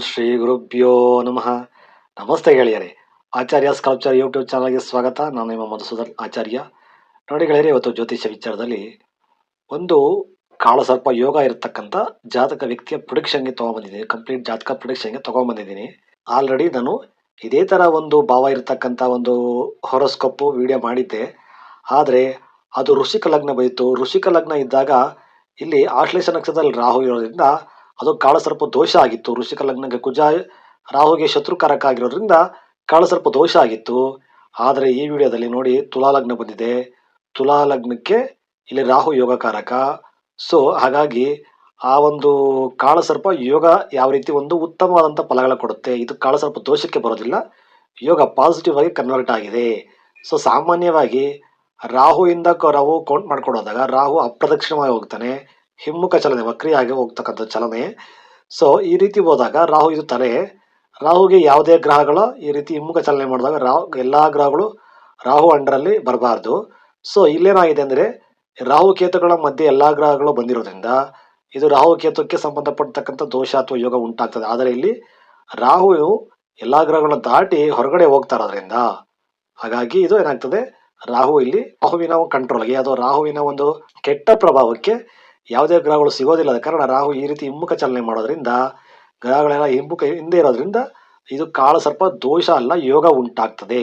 ಶ್ರೀ ಗುರುಭ್ಯೋ ನಮಃ. ನಮಸ್ತೆ ಗೆಳೆಯರೆ. ಆಚಾರ್ಯ ಸ್ಕಲ್ಪ್ಚರ್ ಯೂಟ್ಯೂಬ್ ಚಾನಲ್ಗೆ ಸ್ವಾಗತ. ನಾನು ನಿಮ್ಮ ಮಧುಸೂದನ್ ಆಚಾರ್ಯ. ನೋಡಿ ಗೆಳೆಯರೆ, ಇವತ್ತು ಜ್ಯೋತಿಷ್ಯ ವಿಚಾರದಲ್ಲಿ ಒಂದು ಕಾಳಸರ್ಪ ಯೋಗ ಇರತಕ್ಕಂಥ ಜಾತಕ ವ್ಯಕ್ತಿಯ ಪ್ರೊಡಿಕ್ಷನ್ಗೆ ತೊಗೊಂಬಂದಿದ್ದೀನಿ. ಕಂಪ್ಲೀಟ್ ಜಾತಕ ಪ್ರೊಡಿಕ್ಷನ್ಗೆ ತೊಗೊಂಬಂದಿದ್ದೀನಿ. ಆಲ್ರೆಡಿ ನಾನು ಇದೇ ಥರ ಒಂದು ಭಾವ ಇರತಕ್ಕಂಥ ಒಂದು ಹೊರಸ್ಕೊಪ್ಪು ವಿಡಿಯೋ ಮಾಡಿದ್ದೆ. ಆದರೆ ಅದು ಋಷಿಕ ಲಗ್ನ ಬಂದಿತ್ತು. ಋಷಿಕ ಲಗ್ನ ಇದ್ದಾಗ ಇಲ್ಲಿ ಆಶ್ಲೇಷ ನಕ್ಷತ್ರದಲ್ಲಿ ರಾಹು ಇರೋದ್ರಿಂದ ಅದು ಕಾಳಸರ್ಪ ದೋಷ ಆಗಿತ್ತು. ಋಷಿಕ ಲಗ್ನಕ್ಕೆ ಕುಜ ರಾಹುಗೆ ಶತ್ರುಕಾರಕ ಆಗಿರೋದ್ರಿಂದ ಕಾಳಸರ್ಪ ದೋಷ ಆಗಿತ್ತು. ಆದರೆ ಈ ವಿಡಿಯೋದಲ್ಲಿ ನೋಡಿ ತುಲಾ ಲಗ್ನ ಬಂದಿದೆ. ತುಲಾ ಲಗ್ನಕ್ಕೆ ಇಲ್ಲಿ ರಾಹು ಯೋಗಕಾರಕ. ಸೊ ಹಾಗಾಗಿ ಆ ಒಂದು ಕಾಳಸರ್ಪ ಯೋಗ ಯಾವ ರೀತಿ ಒಂದು ಉತ್ತಮವಾದಂಥ ಫಲಗಳ ಕೊಡುತ್ತೆ, ಇದು ಕಾಳಸರ್ಪ ದೋಷಕ್ಕೆ ಬರೋದಿಲ್ಲ. ಯೋಗ ಪಾಸಿಟಿವ್ ಆಗಿ ಕನ್ವರ್ಟ್ ಆಗಿದೆ. ಸೊ ಸಾಮಾನ್ಯವಾಗಿ ರಾಹುವಿಂದ ರಾಹು ಕೌಂಟ್ ಮಾಡ್ಕೊಂಡು ಹೋದಾಗ ರಾಹು ಅಪ್ರದಕ್ಷಿಣವಾಗಿ ಹೋಗ್ತಾನೆ. ಹಿಮ್ಮುಖ ಚಲನೆ, ವಕ್ರಿಯಾಗಿ ಹೋಗ್ತಕ್ಕಂಥ ಚಲನೆ. ಸೊ ಈ ರೀತಿ ಹೋದಾಗ ರಾಹು ಇದು ತಲೆ. ರಾಹುಗೆ ಯಾವುದೇ ಗ್ರಹಗಳು ಈ ರೀತಿ ಹಿಮ್ಮುಖ ಚಲನೆ ಮಾಡಿದಾಗ ರಾಹು, ಎಲ್ಲ ಗ್ರಹಗಳು ರಾಹು ಅಂಡರಲ್ಲಿ ಬರಬಾರ್ದು. ಸೊ ಇಲ್ಲೇನಾಗಿದೆ ಅಂದರೆ ರಾಹು ಕೇತುಗಳ ಮಧ್ಯೆ ಎಲ್ಲ ಗ್ರಹಗಳು ಬಂದಿರೋದ್ರಿಂದ ಇದು ರಾಹು ಕೇತುಕ್ಕೆ ಸಂಬಂಧಪಡ್ತಕ್ಕಂಥ ದೋಷ ಅಥವಾ ಯೋಗ ಉಂಟಾಗ್ತದೆ. ಆದರೆ ಇಲ್ಲಿ ರಾಹು ಎಲ್ಲ ಗ್ರಹಗಳನ್ನು ದಾಟಿ ಹೊರಗಡೆ ಹೋಗ್ತಾ ಇರೋದ್ರಿಂದ ಹಾಗಾಗಿ ಇದು ಏನಾಗ್ತದೆ? ರಾಹು ಇಲ್ಲಿ ರಾಹುವಿನ ಕಂಟ್ರೋಲ್ಗೆ ಅಥವಾ ರಾಹುವಿನ ಒಂದು ಕೆಟ್ಟ ಪ್ರಭಾವಕ್ಕೆ ಯಾವುದೇ ಗ್ರಹಗಳು ಸಿಗೋದಿಲ್ಲ ಅದ ಕಾರಣ ರಾಹು ಈ ರೀತಿ ಹಿಮ್ಮುಖ ಚಲನೆ ಮಾಡೋದ್ರಿಂದ ಗ್ರಹಗಳೆಲ್ಲ ಹಿಮ್ಮುಖ ಹಿಂದೆ ಇರೋದ್ರಿಂದ ಇದು ಕಾಳ ಸರ್ಪ ದೋಷ ಅಲ್ಲ, ಯೋಗ ಉಂಟಾಗ್ತದೆ.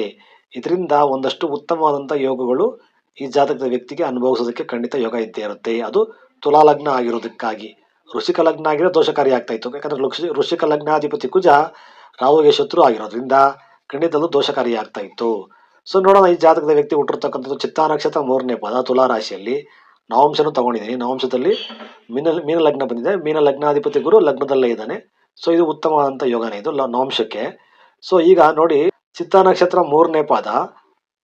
ಇದರಿಂದ ಒಂದಷ್ಟು ಉತ್ತಮವಾದಂಥ ಯೋಗಗಳು ಈ ಜಾತಕದ ವ್ಯಕ್ತಿಗೆ ಅನುಭವಿಸೋದಕ್ಕೆ ಖಂಡಿತ ಯೋಗ ಇದ್ದೇ ಇರುತ್ತೆ. ಅದು ತುಲಾ ಲಗ್ನ ಆಗಿರೋದಕ್ಕಾಗಿ. ಋಷಿಕ ಲಗ್ನ ಆಗಿರೋ ದೋಷಕಾರಿ ಆಗ್ತಾ ಇತ್ತು. ಯಾಕಂದ್ರೆ ಋಷಿಕ ಲಗ್ನಾಧಿಪತಿ ಕುಜ ರಾಹುಗೆ ಶತ್ರು ಆಗಿರೋದ್ರಿಂದ ಖಂಡಿತ ಅದು ದೋಷಕಾರಿ ಆಗ್ತಾ ಇತ್ತು. ಸೊ ನೋಡೋಣ ಈ ಜಾತಕದ ವ್ಯಕ್ತಿ ಹುಟ್ಟಿರ್ತಕ್ಕಂಥದ್ದು ಚಿತ್ತಾ ನಕ್ಷತ್ರ ಮೂರನೇ ಪದ ತುಲಾ ರಾಶಿಯಲ್ಲಿ. ನವಾಂಶನೂ ತಗೊಂಡಿದ್ದೀನಿ ನವಾಂಶದಲ್ಲಿ ಮೀನ ಮೀನ ಲಗ್ನ ಬಂದಿದೆ. ಮೀನ ಲಗ್ನಾಧಿಪತಿ ಗುರು ಲಗ್ನದಲ್ಲೇ ಇದ್ದಾನೆ. ಸೊ ಇದು ಉತ್ತಮವಾದಂಥ ಯೋಗನೇ. ಇದು ನವಾಂಶಕ್ಕೆ. ಸೊ ಈಗ ನೋಡಿ, ಚಿತ್ತಾ ನಕ್ಷತ್ರ ಮೂರನೇ ಪಾದ.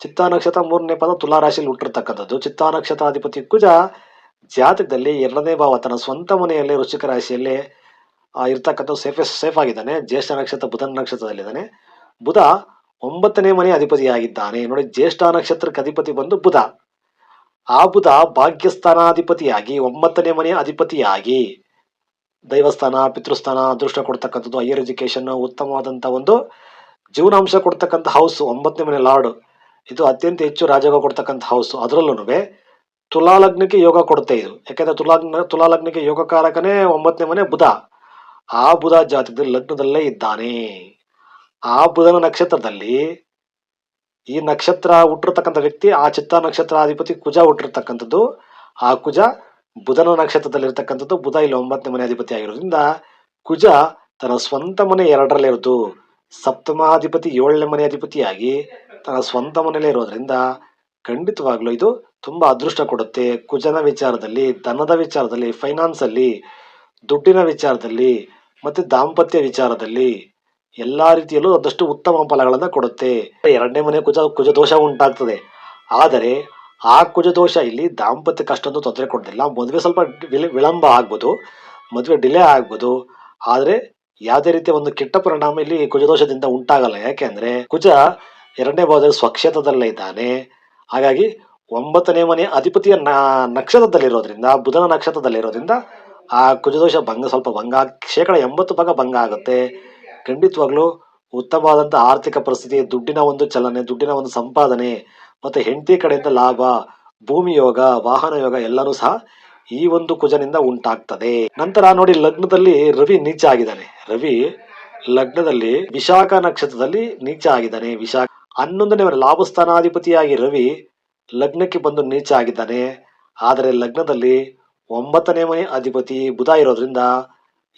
ಚಿತ್ತಾ ನಕ್ಷತ್ರ ಮೂರನೇ ಪಾದ ತುಲಾ ರಾಶಿಯಲ್ಲಿ ಹುಟ್ಟಿರ್ತಕ್ಕಂಥದ್ದು. ಚಿತ್ತಾ ನಕ್ಷತ್ರಾಧಿಪತಿ ಕುಜ ಜಾತಕದಲ್ಲಿ ಎರಡನೇ ಭಾವ ತನ್ನ ಸ್ವಂತ ಮನೆಯಲ್ಲಿ ವೃಶ್ಚಿಕ ರಾಶಿಯಲ್ಲಿ ಇರ್ತಕ್ಕಂಥ ಸೇಫ್ ಸೇಫ್ ಆಗಿದ್ದಾನೆ. ಜ್ಯೇಷ್ಠ ನಕ್ಷತ್ರ, ಬುಧನ ನಕ್ಷತ್ರದಲ್ಲಿದ್ದಾನೆ. ಬುಧ ಒಂಬತ್ತನೇ ಮನೆ ಅಧಿಪತಿಯಾಗಿದ್ದಾನೆ. ನೋಡಿ, ಜ್ಯೇಷ್ಠ ನಕ್ಷತ್ರಕ್ಕೆ ಅಧಿಪತಿ ಬಂದು ಬುಧ. ಆ ಬುಧ ಭಾಗ್ಯಸ್ಥಾನಾಧಿಪತಿಯಾಗಿ, ಒಂಬತ್ತನೇ ಮನೆಯ ಅಧಿಪತಿಯಾಗಿ. ದೈವಸ್ಥಾನ, ಪಿತೃಸ್ಥಾನ, ಅದೃಷ್ಟ ಕೊಡ್ತಕ್ಕಂಥದ್ದು ಹೈಯರ್ ಎಜುಕೇಶನ್ ಉತ್ತಮವಾದಂಥ ಒಂದು ಜೀವನಾಂಶ ಕೊಡ್ತಕ್ಕಂಥ ಹೌಸ್ ಒಂಬತ್ತನೇ ಮನೆ ಲಾರ್ಡ್ ಇದು ಅತ್ಯಂತ ಹೆಚ್ಚು ರಾಜಯೋಗ ಕೊಡ್ತಕ್ಕಂಥ ಹೌಸ್ ಅದರಲ್ಲೂ ತುಲಾ ಲಗ್ನಕ್ಕೆ ಯೋಗ ಕೊಡುತ್ತೆ ಇದು ಯಾಕಂದ್ರೆ ತುಲಾಗ್ನ ತುಲಾ ಲಗ್ನಕ್ಕೆ ಯೋಗಕಾರಕನೇ ಒಂಬತ್ತನೇ ಮನೆ ಬುಧ. ಆ ಬುಧ ಜಾತಕದಲ್ಲಿ ಲಗ್ನದಲ್ಲೇ ಇದ್ದಾನೆ. ಆ ಬುಧನ ನಕ್ಷತ್ರದಲ್ಲಿ ಈ ನಕ್ಷತ್ರ ಹುಟ್ಟಿರ್ತಕ್ಕಂಥ ವ್ಯಕ್ತಿ, ಆ ಚಿತ್ತ ನಕ್ಷತ್ರಾಧಿಪತಿ ಕುಜ ಹುಟ್ಟಿರ್ತಕ್ಕಂಥದ್ದು. ಆ ಕುಜ ಬುಧನ ನಕ್ಷತ್ರದಲ್ಲಿ ಇರ್ತಕ್ಕಂಥದ್ದು ಬುಧ ಇಲ್ಲಿ ಒಂಬತ್ತನೇ ಮನೆ ಅಧಿಪತಿ ಆಗಿರೋದ್ರಿಂದ ಕುಜ ತನ್ನ ಸ್ವಂತ ಮನೆ ಎರಡರಲ್ಲಿರೋದು ಸಪ್ತಮಾಧಿಪತಿ ಏಳನೇ ಮನೆ ಅಧಿಪತಿಯಾಗಿ ತನ್ನ ಸ್ವಂತ ಮನೆಯಲ್ಲೇ ಇರೋದ್ರಿಂದ ಖಂಡಿತವಾಗ್ಲೂ ಇದು ತುಂಬಾ ಅದೃಷ್ಟ ಕೊಡುತ್ತೆ. ಕುಜನ ವಿಚಾರದಲ್ಲಿ, ಧನದ ವಿಚಾರದಲ್ಲಿ ಫೈನಾನ್ಸ್ ಅಲ್ಲಿ, ದುಡ್ಡಿನ ವಿಚಾರದಲ್ಲಿ, ಮತ್ತೆ ದಾಂಪತ್ಯ ವಿಚಾರದಲ್ಲಿ. ಎಲ್ಲಾ ರೀತಿಯಲ್ಲೂ ಅದಷ್ಟು ಉತ್ತಮ ಫಲಗಳನ್ನು ಕೊಡುತ್ತೆ. ಎರಡನೇ ಮನೆ ಕುಜ ದೋಷ ಉಂಟಾಗ್ತದೆ. ಆದರೆ ಆ ಕುಜದೋಷ ಇಲ್ಲಿ ದಾಂಪತ್ಯಕ್ಕೆ ಅಷ್ಟೊಂದು ತೊಂದರೆ ಕೊಡೋದಿಲ್ಲ. ಮದುವೆ ಸ್ವಲ್ಪ ವಿಳ- ವಿಳಂಬ ಆಗ್ಬೋದು, ಮದುವೆ ಡಿಲೇ ಆಗ್ಬೋದು. ಆದರೆ ಯಾವುದೇ ರೀತಿಯ ಒಂದು ಕೆಟ್ಟ ಪರಿಣಾಮ ಇಲ್ಲಿ ಕುಜದೋಷದಿಂದ ಉಂಟಾಗಲ್ಲ. ಯಾಕೆಂದ್ರೆ ಕುಜ ಎರಡನೇ ಭಾವದಲ್ಲಿ ಸ್ವಕ್ಷೇತ್ರದಲ್ಲೇ ಇದ್ದಾನೆ. ಹಾಗಾಗಿ ಒಂಬತ್ತನೇ ಮನೆ ಅಧಿಪತಿಯ ನಕ್ಷತ್ರದಲ್ಲಿರೋದ್ರಿಂದ, ಬುಧನ ನಕ್ಷತ್ರದಲ್ಲಿರೋದ್ರಿಂದ ಆ ಕುಜದೋಷ ಭಂಗ ಸ್ವಲ್ಪ ಭಂಗ, ಶೇಕಡ ಎಂಬತ್ತು ಭಾಗ ಭಂಗ ಆಗುತ್ತೆ. ಖಂಡಿತವಾಗ್ಲೂ ಉತ್ತಮವಾದಂಥ ಆರ್ಥಿಕ ಪರಿಸ್ಥಿತಿ, ದುಡ್ಡಿನ ಒಂದು ಚಲನೆ, ದುಡ್ಡಿನ ಒಂದು ಸಂಪಾದನೆ, ಮತ್ತೆ ಹೆಂಡತಿ ಕಡೆಯಿಂದ ಲಾಭ, ಭೂಮಿ ಯೋಗ, ವಾಹನ ಯೋಗ ಎಲ್ಲನೂ ಸಹ ಈ ಒಂದು ಕುಜನಿಂದ ಉಂಟಾಗ್ತದೆ. ನಂತರ ನೋಡಿ ಲಗ್ನದಲ್ಲಿ ರವಿ ನೀಚ ಆಗಿದ್ದಾನೆ. ರವಿ ಲಗ್ನದಲ್ಲಿ ವಿಶಾಖ ನಕ್ಷತ್ರದಲ್ಲಿ ನೀಚ ಆಗಿದ್ದಾನೆ. ವಿಶಾಖ ಹನ್ನೊಂದನೇ ಲಾಭಸ್ಥಾನಾಧಿಪತಿಯಾಗಿ ರವಿ ಲಗ್ನಕ್ಕೆ ಬಂದು ನೀಚ ಆಗಿದ್ದಾನೆ. ಆದರೆ ಲಗ್ನದಲ್ಲಿ ಒಂಬತ್ತನೇ ಮನೆ ಅಧಿಪತಿ ಬುಧ ಇರೋದ್ರಿಂದ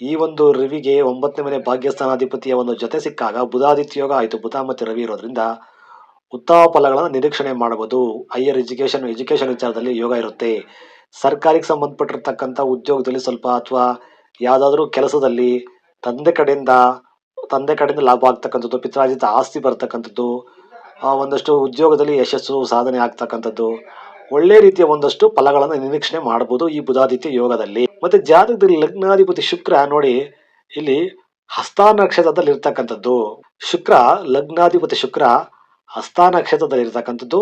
ಈ ಒಂದು ರವಿಗೆ ಒಂಬತ್ತನೇ ಮನೆ ಭಾಗ್ಯಸ್ಥಾನಾಧಿಪತಿಯ ಒಂದು ಜೊತೆ ಸಿಕ್ಕಾಗ ಬುಧಾದಿತ್ಯ ಯೋಗ ಆಯಿತು. ಬುಧ ಮತ್ತು ರವಿ ಇರೋದ್ರಿಂದ ಉತ್ತಮ ಫಲಗಳನ್ನು ನಿರೀಕ್ಷಣೆ ಮಾಡಬಹುದು ಹೈಯರ್ ಎಜುಕೇಶನ್ ಎಜುಕೇಶನ್ ವಿಚಾರದಲ್ಲಿ ಯೋಗ ಇರುತ್ತೆ. ಸರ್ಕಾರಿಗೆ ಸಂಬಂಧಪಟ್ಟಿರ್ತಕ್ಕಂಥ ಉದ್ಯೋಗದಲ್ಲಿ ಸ್ವಲ್ಪ ಅಥವಾ ಯಾವುದಾದ್ರೂ ಕೆಲಸದಲ್ಲಿ ತಂದೆ ಕಡೆಯಿಂದ ತಂದೆ ಕಡೆಯಿಂದ ಲಾಭ ಆಗ್ತಕ್ಕಂಥದ್ದು, ಪಿತ್ರಾರ್ಜಿತ ಆಸ್ತಿ ಬರ್ತಕ್ಕಂಥದ್ದು ಒಂದಷ್ಟು ಉದ್ಯೋಗದಲ್ಲಿ ಯಶಸ್ಸು ಸಾಧನೆ ಆಗ್ತಕ್ಕಂಥದ್ದು, ಒಳ್ಳೆ ರೀತಿಯ ಒಂದಷ್ಟು ಫಲಗಳನ್ನು ನಿರೀಕ್ಷಣೆ ಮಾಡಬಹುದು ಈ ಬುಧಾದಿತ್ಯ ಯೋಗದಲ್ಲಿ. ಮತ್ತೆ ಜಾತಕದಲ್ಲಿ ಲಗ್ನಾಧಿಪತಿ ಶುಕ್ರ ನೋಡಿ, ಇಲ್ಲಿ ಹಸ್ತ ನಕ್ಷತ್ರದಲ್ಲಿ ಇರ್ತಕ್ಕಂಥದ್ದು. ಶುಕ್ರ, ಲಗ್ನಾಧಿಪತಿ ಶುಕ್ರ ಹಸ್ತ ನಕ್ಷತ್ರದಲ್ಲಿ ಇರ್ತಕ್ಕಂಥದ್ದು.